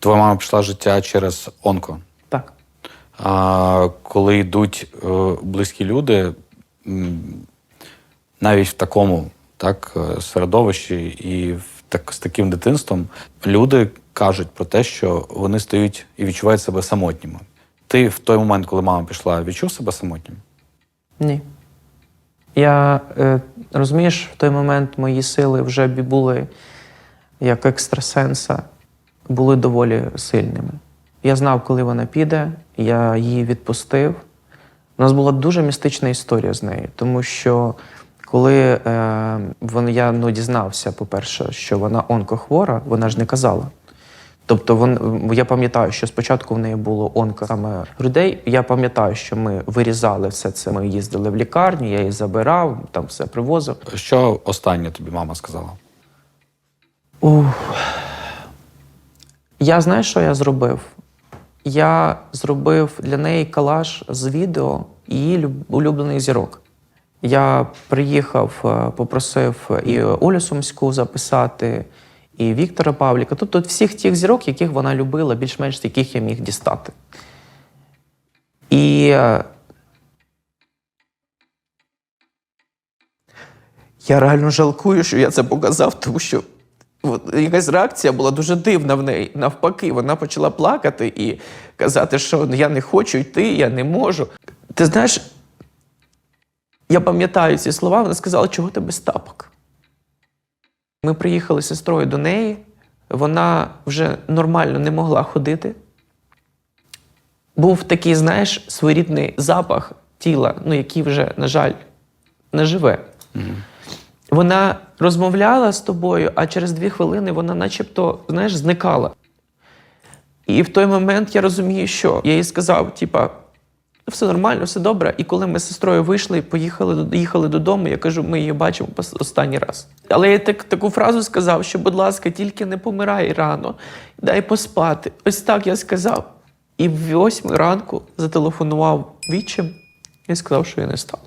Твоя мама пішла життя через онко. Так. А коли йдуть е, близькі люди, навіть в такому так, е, середовищі і в так, з таким дитинством, люди кажуть про те, що вони стають і відчувають себе самотніми. Ти в той момент, коли мама пішла, відчув себе самотнім? Ні. Я е, розумієш, в той момент мої сили вже були як екстрасенса, були доволі сильними. Я знав, коли вона піде, я її відпустив. У нас була дуже містична історія з нею, тому що коли е, вон, я ну, дізнався, по-перше, що вона онкохвора, вона ж не казала. Тобто, вон, я пам'ятаю, що спочатку в неї було онко саме грудей. Я пам'ятаю, що ми вирізали все це. Ми їздили в лікарню, я її забирав, там все привозив. Що останнє тобі мама сказала? Ух. Я знаєш, що я зробив? Я зробив для неї калаш з відео її люб- улюблених зірок. Я приїхав, е, попросив і Олю Сумську записати, і Віктора Павліка. Тобто всіх тих зірок, яких вона любила, більш-менш яких я міг дістати. І е, Я реально жалкую, що я це показав, тому що якась реакція була дуже дивна в неї. Навпаки, вона почала плакати і казати, що я не хочу йти, я не можу. Ти знаєш, я пам'ятаю ці слова, вона сказала, чого ти без тапок. Ми приїхали з сестрою до неї, вона вже нормально не могла ходити. Був такий, знаєш, своєрідний запах тіла, ну, який вже, на жаль, не живе. Вона розмовляла з тобою, а через дві хвилини вона начебто, знаєш, зникала. І в той момент я розумію, що я їй сказав, типа, все нормально, все добре. І коли ми з сестрою вийшли і поїхали їхали додому, я кажу, ми її бачимо останній раз. Але я так, таку фразу сказав, що, будь ласка, тільки не помирай рано, дай поспати. Ось так я сказав. І в восьмій ранку зателефонував вічим і сказав, що я не стану.